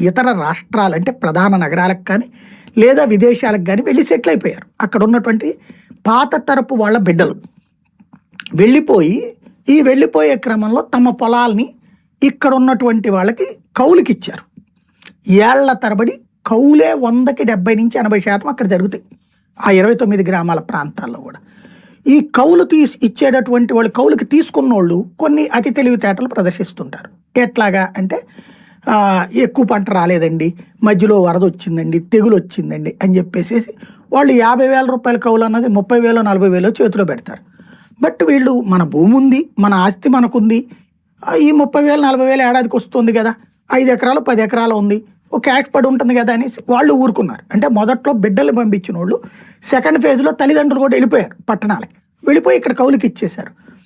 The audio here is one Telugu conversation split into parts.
ఇతర రాష్ట్రాలు అంటే ప్రధాన నగరాలకు కానీ లేదా విదేశాలకు కానీ వెళ్ళి సెటిల్ అయిపోయారు. అక్కడ ఉన్నటువంటి పాత తరపు వాళ్ళ బిడ్డలు. వెళ్ళిపోయి ఈ వెళ్ళిపోయే క్రమంలో తమ పొలాల్ని ఇక్కడ ఉన్నటువంటి వాళ్ళకి కౌలుకి ఇచ్చారు ఏళ్ళ తరబడి కౌలే వందకి డెబ్బై నుంచి ఎనభై శాతం అక్కడ జరుగుతాయి. ఆ ఇరవై తొమ్మిది గ్రామాల ప్రాంతాల్లో కూడా. ఈ కౌలు తీసి ఇచ్చేటటువంటి వాళ్ళు కౌలుకి తీసుకున్న వాళ్ళు కొన్ని అతి తెలివితేటలు ప్రదర్శిస్తుంటారు. ఎట్లాగా అంటే ఎక్కువ పంట రాలేదండి. మధ్యలో వరద వచ్చిందండి తెగులు వచ్చిందండి అని చెప్పేసి వాళ్ళు యాభై వేల రూపాయల కౌలు అన్నది ముప్పై వేలు నలభై వేలు చేతిలో పెడతారు. బట్ వీళ్ళు మన భూమి ఉంది మన ఆస్తి మనకుంది. ఈ ముప్పై వేలు నలభై వేలు ఏడాదికి వస్తుంది కదా. ఐదు ఎకరాలు పది ఎకరాలు ఉంది. ఒక క్యాష్ పడి ఉంటుంది కదా అనేసి వాళ్ళు ఊరుకున్నారు. అంటే మొదట్లో బిడ్డలు పంపించిన వాళ్ళు సెకండ్ ఫేజ్లో తల్లిదండ్రులు కూడా వెళ్ళిపోయారు పట్టణాలకి. వెళ్ళిపోయి ఇక్కడ కౌలుకి ఇచ్చేశారు.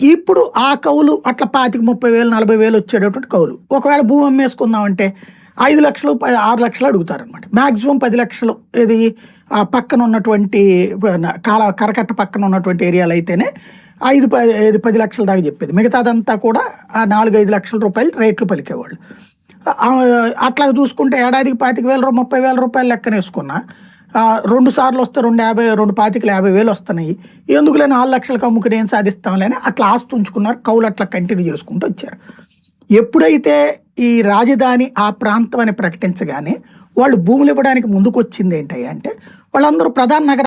ఇప్పుడు ఆ కౌలు అట్లా పాతిక ముప్పై వేలు నలభై వేలు వచ్చేటటువంటి కౌలు. ఒకవేళ భూమి అమ్మేసుకుందామంటే ఐదు లక్షలు ఆరు లక్షలు అడుగుతారనమాట మ్యాక్సిమం పది లక్షలు. ఇది ఆ పక్కన ఉన్నటువంటి కాల కరకట్ట పక్కన ఉన్నటువంటి ఏరియాలు అయితేనే ఐదు పది ఐదు పది లక్షల దాకా చెప్పేది. మిగతాదంతా కూడా ఆ నాలుగు ఐదు లక్షల రూపాయలు రేట్లు పలికేవాళ్ళు. అట్లా చూసుకుంటే ఏడాదికి పాతిక వేల ముప్పై వేల రూపాయలు లెక్కనేసుకున్నా రెండు సార్లు వస్తే రెండు యాభై రెండు పాతికలు యాభై వేలు వస్తున్నాయి. ఎందుకులే నాలుగు లక్షలకు అమ్ముకుని ఏం సాధిస్తాంలే అని అట్లా ఆస్తి ఉంచుకున్నారు కౌలు అట్లా కంటిన్యూ చేసుకుంటూ వచ్చారు. ఎప్పుడైతే ఈ రాజధాని ఆ ప్రాంతం అని ప్రకటించగానే వాళ్ళు భూములు ఇవ్వడానికి ముందుకు వచ్చింది ఏంటి అంటే వాళ్ళందరూ ప్రధాన నగర